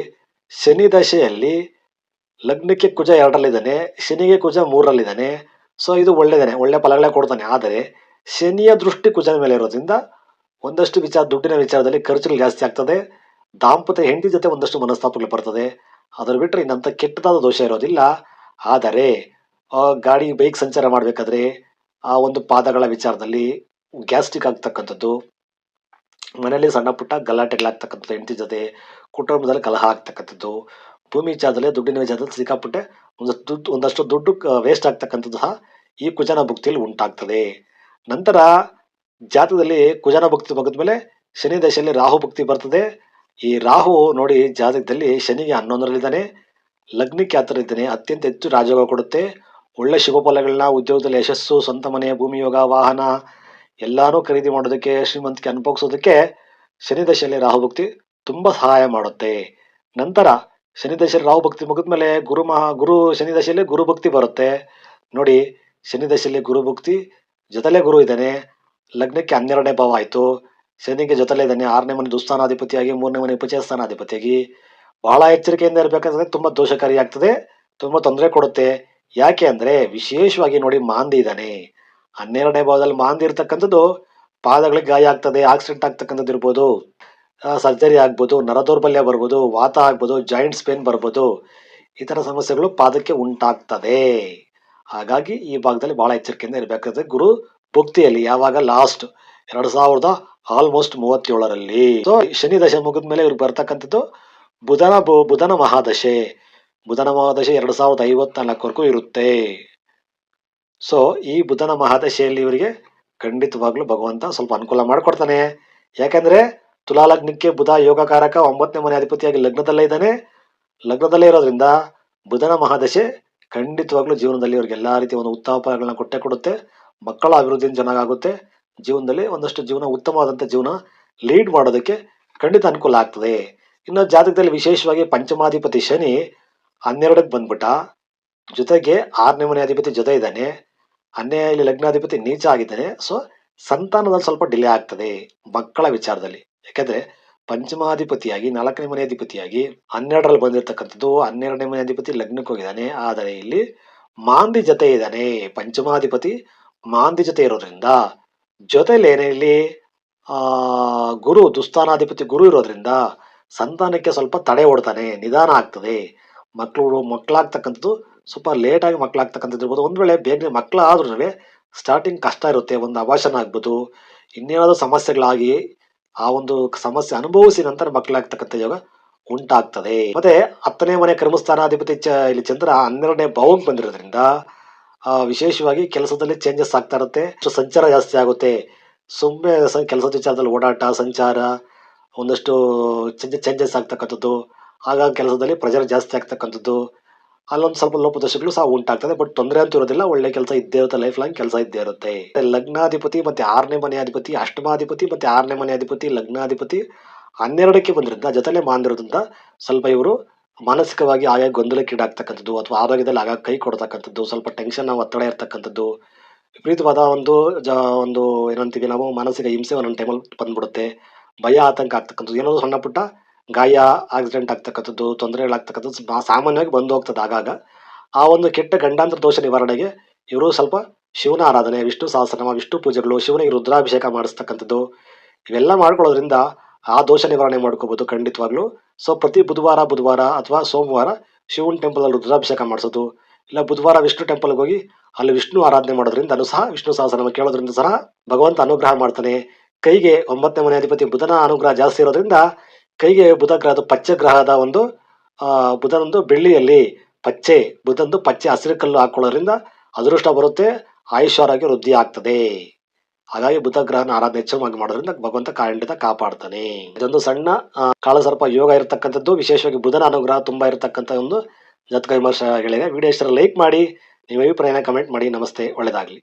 ಶನಿ ದಶೆಯಲ್ಲಿ ಲಗ್ನಕ್ಕೆ ಕುಜ ಎರಡರಲ್ಲಿದ್ದಾನೆ, ಶನಿಗೆ ಕುಜ ಮೂರರಲ್ಲಿದ್ದಾನೆ. ಸೊ ಇದು ಒಳ್ಳೆದಾನೆ, ಒಳ್ಳೆ ಫಲಗಳೇ ಕೊಡ್ತಾನೆ. ಆದರೆ ಶನಿಯ ದೃಷ್ಟಿ ಕುಜನ ಮೇಲೆ ಇರೋದ್ರಿಂದ ಒಂದಷ್ಟು ವಿಚಾರ, ದುಡ್ಡಿನ ವಿಚಾರದಲ್ಲಿ ಖರ್ಚುಗಳು ಜಾಸ್ತಿ ಆಗ್ತದೆ. ದಾಂಪತ್ಯ ಹೆಂಡತಿ ಜೊತೆ ಒಂದಷ್ಟು ಮನಸ್ತಾಪಗಳು ಬರ್ತದೆ ಅದರ ಬಿಟ್ಟರೆ ಇನ್ನಂಥ ಕೆಟ್ಟದಾದ ದೋಷ ಇರೋದಿಲ್ಲ. ಆದರೆ ಗಾಡಿ, ಬೈಕ್ ಸಂಚಾರ ಮಾಡಬೇಕಾದ್ರೆ ಆ ಒಂದು ಪಾದಗಳ ವಿಚಾರದಲ್ಲಿ ಗ್ಯಾಸ್ಟ್ರಿಕ್ ಆಗ್ತಕ್ಕಂಥದ್ದು, ಮನೆಯಲ್ಲಿ ಸಣ್ಣ ಪುಟ್ಟ ಗಲಾಟೆಗಳಾಗ್ತಕ್ಕಂಥದ್ದು, ಹೆಂಡತಿ ಜೊತೆ ಕುಟುಂಬದಲ್ಲಿ ಕಲಹ ಆಗ್ತಕ್ಕಂಥದ್ದು, ಭೂಮಿ ವಿಚಾರದಲ್ಲಿ, ದುಡ್ಡಿನ ವಿಚಾರದಲ್ಲಿ ಸಿಕ್ಕಾಪಟ್ಟೆ ಒಂದಷ್ಟು ದುಡ್ಡು ಒಂದಷ್ಟು ದುಡ್ಡು ವೇಸ್ಟ್ ಆಗ್ತಕ್ಕಂಥದ್ದು ಸಹ ಈ ಕುಜನ ಭುಕ್ತಿಯಲ್ಲಿ ಉಂಟಾಗ್ತದೆ. ನಂತರ ಜಾತಕದಲ್ಲಿ ಕುಜನ ಭಕ್ತಿ ಮುಗಿದ ಮೇಲೆ ಶನಿ ದಶೆಯಲ್ಲಿ ರಾಹು ಭಕ್ತಿ ಬರ್ತದೆ. ಈ ರಾಹು ನೋಡಿ ಜಾತಕದಲ್ಲಿ ಶನಿಗೆ ಹನ್ನೊಂದರಲ್ಲಿದ್ದಾನೆ. ಲಗ್ನಕ್ಕೆ ಇದ್ದಾನೆ ಅತ್ಯಂತ ಹೆಚ್ಚು ರಾಜಯೋಗ ಕೊಡುತ್ತೆ. ಒಳ್ಳೆ ಶುಭ ಫಲಗಳನ್ನ, ಉದ್ಯೋಗದಲ್ಲಿ ಯಶಸ್ಸು, ಸ್ವಂತ ಮನೆ, ಭೂಮಿ, ಯೋಗ, ವಾಹನ ಎಲ್ಲಾನು ಖರೀದಿ ಮಾಡೋದಕ್ಕೆ, ಶ್ರೀಮಂತಿಕೆ ಅನುಭವಿಸೋದಕ್ಕೆ ಶನಿ ದಶೆಯಲ್ಲಿ ರಾಹು ಭಕ್ತಿ ತುಂಬಾ ಸಹಾಯ ಮಾಡುತ್ತೆ. ನಂತರ ಶನಿ ದಶೆಯಲ್ಲಿ ರಾಹು ಭಕ್ತಿ ಮುಗಿದ್ಮೇಲೆ ಗುರು ಮಹಾ, ಗುರು ಶನಿ ದಶೆಯಲ್ಲಿ ಗುರು ಭಕ್ತಿ ಬರುತ್ತೆ. ನೋಡಿ, ಶನಿ ದಶೆಯಲ್ಲಿ ಗುರು ಭಕ್ತಿ ಜೊತೆಲೆ ಗುರು ಇದ್ದಾನೆ. ಲಗ್ನಕ್ಕೆ ಹನ್ನೆರಡನೇ ಭಾವ ಆಯಿತು. ಶನಿಗೆ ಜೊತೆಲೇ ಇದ್ದಾನೆ. ಆರನೇ ಮನೆ ದುಸ್ಥಾನಾಧಿಪತಿಯಾಗಿ ಮೂರನೇ ಮನೆ ಉಪಚಯ ಸ್ಥಾನಾಧಿಪತಿಯಾಗಿ. ಬಹಳ ಎಚ್ಚರಿಕೆಯಿಂದ ಇರಬೇಕಾದ್ರೆ ತುಂಬಾ ದೋಷಕಾರಿಯಾಗ್ತದೆ ತುಂಬ ತೊಂದರೆ ಕೊಡುತ್ತೆ. ಯಾಕೆ ಅಂದ್ರೆ ವಿಶೇಷವಾಗಿ ನೋಡಿ ಮಾಂದಿ ಇದ್ದಾನೆ. ಹನ್ನೆರಡನೇ ಭಾವದಲ್ಲಿ ಮಾಂದಿ ಇರ್ತಕ್ಕಂಥದ್ದು ಪಾದಗಳಿಗೆ ಗಾಯ ಆಗ್ತದೆ ಆಕ್ಸಿಡೆಂಟ್ ಆಗ್ತಕ್ಕಂಥದ್ದು ಇರ್ಬೋದು ಸರ್ಜರಿ ಆಗ್ಬೋದು, ನರದೌರ್ಬಲ್ಯ ಬರ್ಬೋದು, ವಾತ ಆಗ್ಬೋದು ಜಾಯಿಂಟ್ಸ್ ಪೇನ್ ಬರ್ಬೋದು. ಈ ಥರ ಸಮಸ್ಯೆಗಳು ಪಾದಕ್ಕೆ ಉಂಟಾಗ್ತದೆ. ಹಾಗಾಗಿ ಈ ಭಾಗದಲ್ಲಿ ಬಹಳ ಎಚ್ಚರಿಕೆಯಿಂದ ಇರಬೇಕಾದ್ರೆ ಗುರು ಭಕ್ತಿಯಲ್ಲಿ ಯಾವಾಗ ಲಾಸ್ಟ್ ಎರಡ್ ಸಾವಿರದ ಆಲ್ಮೋಸ್ಟ್ ಮೂವತ್ತೇಳರಲ್ಲಿ. ಸೊ ಶನಿ ದಶೆ ಮುಗಿದ ಮೇಲೆ ಇವ್ರಿಗೆ ಬರ್ತಕ್ಕಂಥದ್ದು ಬುಧನ ಬುಧನ ಮಹಾದಶೆ. ಬುಧನ ಮಹಾದಶೆ ಎರಡ್ ಸಾವಿರದ ಐವತ್ನಾಲ್ಕವರೆಗೂ ಇರುತ್ತೆ. ಸೊ ಈ ಬುಧನ ಮಹಾದಶೆಯಲ್ಲಿ ಇವರಿಗೆ ಖಂಡಿತವಾಗ್ಲೂ ಭಗವಂತ ಸ್ವಲ್ಪ ಅನುಕೂಲ ಮಾಡಿಕೊಡ್ತಾನೆ. ಯಾಕಂದ್ರೆ ತುಲಾ ಲಗ್ನಕ್ಕೆ ಬುಧ ಯೋಗಕಾರಕ ಒಂಬತ್ತನೇ ಮನೆ ಅಧಿಪತಿಯಾಗಿ ಲಗ್ನದಲ್ಲೇ ಇದ್ದಾನೆ. ಲಗ್ನದಲ್ಲೇ ಇರೋದ್ರಿಂದ ಬುಧನ ಮಹಾದಶೆ ಖಂಡಿತವಾಗ್ಲೂ ಜೀವನದಲ್ಲಿ ಅವ್ರಿಗೆ ಎಲ್ಲಾ ರೀತಿಯ ಒಂದು ಉತ್ತಮ ಫಲಗಳನ್ನ ಕೊಟ್ಟೆ ಕೊಡುತ್ತೆ. ಮಕ್ಕಳ ಅಭಿವೃದ್ಧಿ ಚೆನ್ನಾಗಾಗುತ್ತೆ ಜೀವನದಲ್ಲಿ ಒಂದಷ್ಟು ಜೀವನ ಉತ್ತಮವಾದಂಥ ಜೀವನ ಲೀಡ್ ಮಾಡೋದಕ್ಕೆ ಖಂಡಿತ ಅನುಕೂಲ ಆಗ್ತದೆ. ಇನ್ನು ಜಾತಕದಲ್ಲಿ ವಿಶೇಷವಾಗಿ ಪಂಚಮಾಧಿಪತಿ ಶನಿ ಹನ್ನೆರಡಕ್ಕೆ ಬಂದ್ಬಿಟ್ಟ. ಜೊತೆಗೆ ಆರನೇ ಮನೆ ಅಧಿಪತಿ ಜೊತೆ ಇದ್ದಾನೆ. ಹನ್ನೆ, ಇಲ್ಲಿ ಲಗ್ನಾಧಿಪತಿ ನೀಚ ಆಗಿದ್ದಾನೆ. ಸೊ ಸಂತಾನದಲ್ಲಿ ಸ್ವಲ್ಪ ಡಿಲೇ ಆಗ್ತದೆ ಮಕ್ಕಳ ವಿಚಾರದಲ್ಲಿ. ಯಾಕೆಂದ್ರೆ ಪಂಚಮಾಧಿಪತಿಯಾಗಿ, ನಾಲ್ಕನೇ ಮನೆ ಅಧಿಪತಿಯಾಗಿ, ಹನ್ನೆರಡರಲ್ಲಿ ಬಂದಿರತಕ್ಕಂಥದ್ದು ಹನ್ನೆರಡನೇ ಮನೆ ಅಧಿಪತಿ ಲಗ್ನಕ್ಕೆ ಹೋಗಿದ್ದಾನೆ. ಆದರೆ ಇಲ್ಲಿ ಮಾಂದಿ ಜೊತೆ ಇದ್ದಾನೆ ಪಂಚಮಾಧಿಪತಿ. ಮಾಂದಿ ಜೊತೆ ಇರೋದ್ರಿಂದ ಜೊತೆಲಿ ಇಲ್ಲಿ ಆ, ಗುರು ದುಸ್ಥಾನಾಧಿಪತಿ ಗುರು ಇರೋದ್ರಿಂದ ಸಂತಾನಕ್ಕೆ ಸ್ವಲ್ಪ ತಡೆ ಓಡ್ತಾನೆ, ನಿಧಾನ ಆಗ್ತದೆ. ಮಕ್ಕಳು ಮಕ್ಕಳಾಗ್ತಕ್ಕಂಥದ್ದು ಸ್ವಲ್ಪ ಲೇಟಾಗಿ ಮಕ್ಕಳಾಗ್ತಕ್ಕಂಥದ್ದು ಇರ್ಬೋದು. ಒಂದ್ ವೇಳೆ ಬೇಗನೆ ಮಕ್ಕಳಾದ್ರೂ ಸ್ಟಾರ್ಟಿಂಗ್ ಕಷ್ಟ ಇರುತ್ತೆ, ಒಂದು ಅಭಾಷಣ ಆಗ್ಬೋದು. ಇನ್ನೇನಾದ್ರೂ ಸಮಸ್ಯೆಗಳಾಗಿ ಆ ಒಂದು ಸಮಸ್ಯೆ ಅನುಭವಿಸಿ ನಂತರ ಮಕ್ಕಳಾಗ್ತಕ್ಕಂಥ ಯೋಗ ಉಂಟಾಗ್ತದೆ. ಮತ್ತೆ ಹತ್ತನೇ ಮನೆ ಕರ್ಮಸ್ಥಾನಾಧಿಪತಿ ಚ, ಇಲ್ಲಿ ಚಂದ್ರ ಹನ್ನೆರಡನೇ ಭಾವಕ್ಕೆ ಬಂದಿರೋದ್ರಿಂದ ಆ, ವಿಶೇಷವಾಗಿ ಕೆಲಸದಲ್ಲಿ ಚೇಂಜಸ್ ಆಗ್ತಾ ಇರುತ್ತೆ. ಸಂಚಾರ ಜಾಸ್ತಿ ಆಗುತ್ತೆ. ಸುಮ್ಮನೆ ಕೆಲಸದ ವಿಚಾರದಲ್ಲಿ ಓಡಾಟ ಸಂಚಾರ ಒಂದಷ್ಟು ಚೇಂಜಸ್ ಆಗ್ತಕ್ಕಂಥದ್ದು. ಆಗ ಕೆಲಸದಲ್ಲಿ ಪ್ರೆಷರ್ ಜಾಸ್ತಿ ಆಗ್ತಕ್ಕಂಥದ್ದು. ಅಲ್ಲೊಂದು ಸ್ವಲ್ಪ ಲೋಪದೋಷಗಳು ಸಹ ಉಂಟಾಗ್ತದೆ. ಬಟ್ ತೊಂದರೆ ಅಂತೂ ಇರೋದಿಲ್ಲ. ಒಳ್ಳೆ ಕೆಲಸ ಇದ್ದೇ ಇರುತ್ತೆ. ಲೈಫ್ ಲಾಂಗ್ ಕೆಲಸ ಇದ್ದೇ ಇರುತ್ತೆ. ಲಗ್ನಾಧಿಪತಿ ಮತ್ತೆ ಆರನೇ ಮನೆ ಅಧಿಪತಿ ಅಷ್ಟಮಾಧಿಪತಿ ಮತ್ತೆ ಆರನೇ ಮನೆ ಅಧಿಪತಿ ಲಗ್ನಾಧಿಪತಿ ಹನ್ನೆರಡಕ್ಕೆ ಬಂದಿರೋದ್ರಿಂದ ಜೊತೆಲೆ ಮಾಂದಿರೋದ್ರಿಂದ ಸ್ವಲ್ಪ ಇವರು ಮಾನಸಿಕವಾಗಿ ಆಯಾ ಗೊಂದಲಕ್ಕೀಡಾಗ್ತಕ್ಕಂಥದ್ದು ಅಥವಾ ಆರೋಗ್ಯದಲ್ಲಿ ಆಗಾಗ ಕೈ ಕೊಡ್ತಕ್ಕಂಥದ್ದು, ಸ್ವಲ್ಪ ಟೆನ್ಷನ್ ಒತ್ತಡ ಇರ್ತಕ್ಕಂಥದ್ದು, ವಿಪರೀತವಾದ ಒಂದು ಜ, ಒಂದು ಏನಂತೀವಿ ನಾವು ಮಾನಸಿಕ ಹಿಂಸೆ ಒಂದೊಂದು ಟೈಮಲ್ಲಿ ಬಂದ್ಬಿಡುತ್ತೆ. ಭಯ, ಆತಂಕ ಆಗ್ತಕ್ಕಂಥದ್ದು ಏನಾದರೂ ಸಣ್ಣ ಪುಟ್ಟ ಗಾಯ ಆಕ್ಸಿಡೆಂಟ್ ಆಗ್ತಕ್ಕಂಥದ್ದು ತೊಂದರೆಗಳಾಗ್ತಕ್ಕಂಥದ್ದು ಸಾಮಾನ್ಯವಾಗಿ ಬಂದು ಹೋಗ್ತದೆ ಆಗಾಗ. ಆ ಒಂದು ಕೆಟ್ಟ ಗಂಡಾಂತರ ದೋಷ ನಿವಾರಣೆಗೆ ಇವರು ಸ್ವಲ್ಪ ಶಿವನ ಆರಾಧನೆ, ವಿಷ್ಣು ಸಹಸ್ರನಾಮ, ವಿಷ್ಣು ಪೂಜೆಗಳು, ಶಿವನಿಗೆ ರುದ್ರಾಭಿಷೇಕ ಮಾಡಿಸ್ತಕ್ಕಂಥದ್ದು, ಇವೆಲ್ಲ ಮಾಡ್ಕೊಳ್ಳೋದ್ರಿಂದ ಆ ದೋಷ ನಿವಾರಣೆ ಮಾಡ್ಕೋಬಹುದು ಖಂಡಿತವಾಗ್ಲೂ. ಸೊ ಪ್ರತಿ ಬುಧವಾರ ಬುಧವಾರ ಅಥವಾ ಸೋಮವಾರ ಶಿವನ್ ಟೆಂಪಲ್ ಅಲ್ಲಿ ರುದ್ರಾಭಿಷೇಕ ಮಾಡಿಸೋದು. ಇಲ್ಲ, ಬುಧವಾರ ವಿಷ್ಣು ಟೆಂಪಲ್ಗೆ ಹೋಗಿ ಅಲ್ಲಿ ವಿಷ್ಣು ಆರಾಧನೆ ಮಾಡೋದ್ರಿಂದ ಸಹ ವಿಷ್ಣು ಸಹಸ್ರನಾಮ ಕೇಳೋದ್ರಿಂದ ಸಹ ಭಗವಂತ ಅನುಗ್ರಹ ಮಾಡ್ತಾನೆ. ಕೈಗೆ ಒಂಬತ್ತನೇ ಮನೆ ಅಧಿಪತಿ ಬುಧನ ಅನುಗ್ರಹ ಜಾಸ್ತಿ ಇರೋದ್ರಿಂದ ಕೈಗೆ ಬುಧ ಗ್ರಹದ ಪಚ್ಚೆ ಗ್ರಹದ ಒಂದು ಬುಧನೊಂದು ಬೆಳ್ಳಿಯಲ್ಲಿ ಪಚ್ಚೆ ಬುಧಂದು ಪಚ್ಚೆ ಹಸಿರು ಕಲ್ಲು ಹಾಕೊಳ್ಳೋದ್ರಿಂದ ಅದೃಷ್ಟ ಬರುತ್ತೆ ಆಯುಷ್ ಆರೋಗ್ಯ ವೃದ್ಧಿ ಆಗ್ತದೆ ಹಾಗಾಗಿ ಬುಧ ಗ್ರಹನ ಆರಾಧನೆ ಹೆಚ್ಚವಾಗಿ ಮಾಡೋದ್ರಿಂದ ಭಗವಂತ ಖಂಡಿತ ಕಾಪಾಡ್ತಾನೆ. ಇದೊಂದು ಸಣ್ಣ ಕಾಳಸರ್ಪ ಯೋಗ ಇರತಕ್ಕಂಥದ್ದು. ವಿಶೇಷವಾಗಿ ಬುಧನ ಅನುಗ್ರಹ ತುಂಬಾ ಇರತಕ್ಕಂಥ ಒಂದು ಜಾತಕ ವಿಮರ್ಶೆಗಳಿದೆ ವಿಡಿಯೋ ಇಷ್ಟರ ಲೈಕ್ ಮಾಡಿ, ನಿಮ್ಮ ಅಭಿಪ್ರಾಯನ ಕಮೆಂಟ್ ಮಾಡಿ. ನಮಸ್ತೆ. ಒಳ್ಳೆಯದಾಗಲಿ